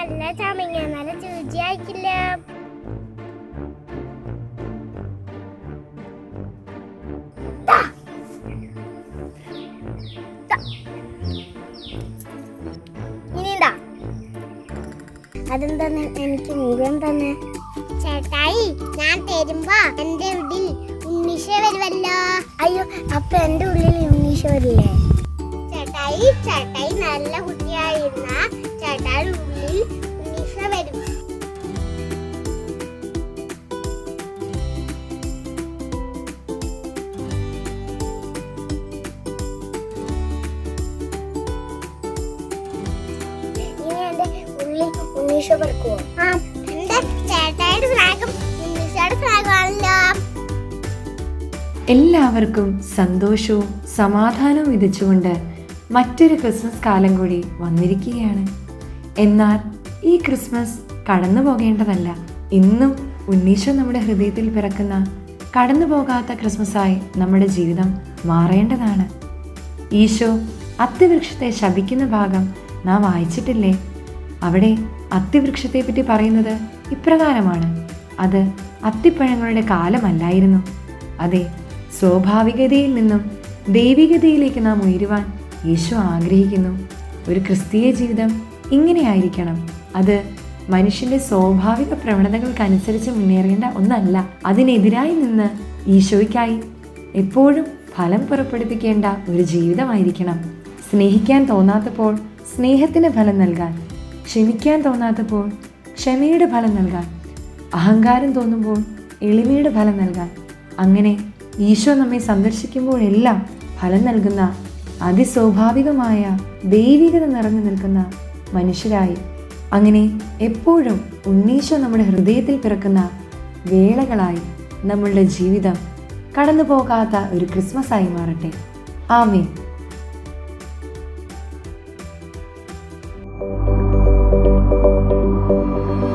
നല്ല ചമങ്ങ നല്ല രുചിയായിക്കില്ല എനിക്ക് തന്നെ ചേട്ടായി ഞാൻ എന്റെ ഉള്ളിൽ അയ്യോ അപ്പൊ എന്റെ ഉള്ളിൽ ഉണ്ണീഷ വരില്ലേ? ചേട്ടായി ചേട്ടായി നല്ല കുട്ടിയായിരുന്ന പറക്കുവോ ആ എന്റെ ചേട്ടായുടെ ഫ്ലാഗും ഉണ്ണീഷയുടെ ഫ്ലാഗും എല്ലാവർക്കും സന്തോഷവും സമാധാനവും വിതച്ചുകൊണ്ട് മറ്റൊരു ക്രിസ്മസ് കാലം കൂടി വന്നിരിക്കുകയാണ്. എന്നാൽ ഈ ക്രിസ്മസ് കടന്നു പോകേണ്ടതല്ല. ഇന്നും ഉണ്ണീശോ നമ്മുടെ ഹൃദയത്തിൽ പിറക്കുന്ന കടന്നു പോകാത്ത ക്രിസ്മസായി നമ്മുടെ ജീവിതം മാറേണ്ടതാണ്. ഈശോ അത്തിവൃക്ഷത്തെ ശപിക്കുന്ന ഭാഗം നാം വായിച്ചിട്ടില്ലേ? അവിടെ അത്തിവൃക്ഷത്തെ പറ്റി പറയുന്നത് ഇപ്രകാരമാണ്. അത് അത്തിപ്പഴങ്ങളുടെ കാലമല്ലായിരുന്നു. അതെ സ്വാഭാവികതയിൽ നിന്നും ദൈവികതയിലേക്ക് നാം ഉയരുവാൻ യേശു ആഗ്രഹിക്കുന്നു. ഒരു ക്രിസ്തീയ ജീവിതം ഇങ്ങനെയായിരിക്കണം. അത് മനുഷ്യന്റെ സ്വാഭാവിക പ്രവണതകൾക്കനുസരിച്ച് മുന്നേറേണ്ട ഒന്നല്ല. അതിനെതിരായി നിന്ന് ഈശോയ്ക്കായി എപ്പോഴും ഫലം പുറപ്പെടുവിക്കേണ്ട ഒരു ജീവിതമായിരിക്കണം. സ്നേഹിക്കാൻ തോന്നാത്തപ്പോൾ സ്നേഹത്തിന് ഫലം നൽകാൻ ക്ഷമിക്കാൻ തോന്നാത്തപ്പോൾ ക്ഷമയുടെ ഫലം നൽകാൻ അഹങ്കാരം തോന്നുമ്പോൾ എളിമയുടെ ഫലം നൽകാൻ അങ്ങനെ ഈശോ നമ്മെ സന്ദർശിക്കുമ്പോഴെല്ലാം ഫലം നൽകുന്ന അതിസ്വാഭാവികമായ ദൈവികത നിറഞ്ഞു നിൽക്കുന്ന മനുഷ്യരായി. അങ്ങനെ എപ്പോഴും ഉണ്ണീശോ നമ്മുടെ ഹൃദയത്തിൽ പിറക്കുന്ന വേളകളായി നമ്മളുടെ ജീവിതം കടന്നു പോകാത്ത ഒരു ക്രിസ്മസ് ആയി മാറട്ടെ. ആമേ Música